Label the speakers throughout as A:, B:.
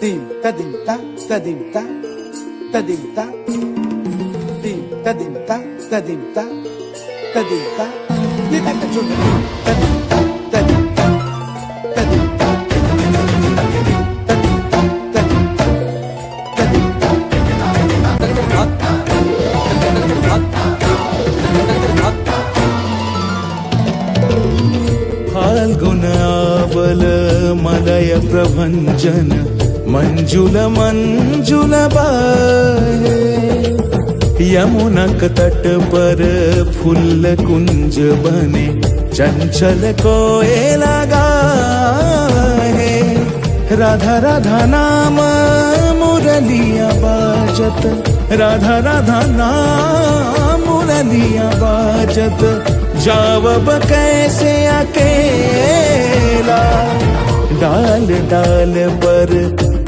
A: Dim ta dim ta ta dim ta ta dim ta Dim ta dim ta ta dim ta ta dim ta Ni ta ta chu ta dim ta ta dim ta ta dim ta ta dim ta ta dim ta ta dim ta
B: फाल्गुनावल मलय प्रभञ्जन मञ्जुल मंजुल बाहे। यमुनक तट पर full कुंज बने, चंचल कोयला गाहे। राधा राधा नाम मुरलिया बाजत। राधा राधा नाम मुरलिया बाजत। जावब कैसे अकेला? डाल डाल पर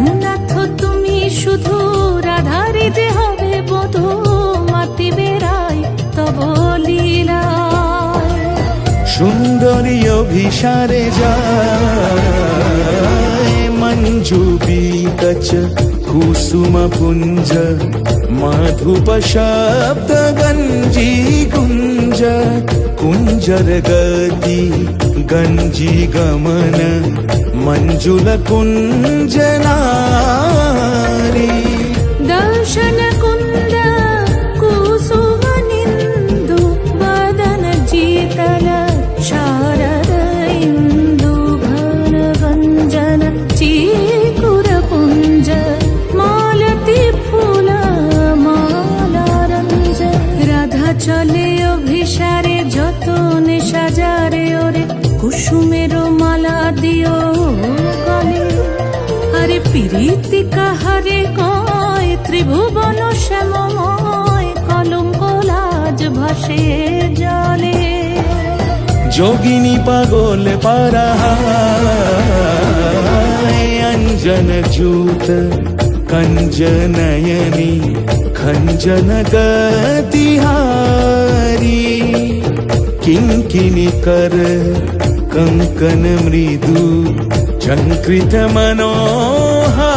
C: আরে তুমি শুধু রাধারে যে হবে বধু, মাতি বেড়াই তব লীলা
B: সুন্দরী অভিসারে যায়, মঞ্জু বিকচ
C: कुसुमपुञ्ज माधुपशाब्द गञ्जी कुञ्ज कुञ्जरगती गञ्जी गमन मञ्जुलकुञ्जना কুসুমের মালা দিও গলে আরে প্রীতি কাহারে কয়, ত্রিভুবন শ্যামময় কলঙ্ক লাজ ভাসে জলে
B: যোগিনী পাগল পারাহায় অঞ্জন জূত কঞ্জনয়নি, খঞ্জন গতিহারি। কিঙ্কিনি কর కంకణ మృదు చంకృత మనోహా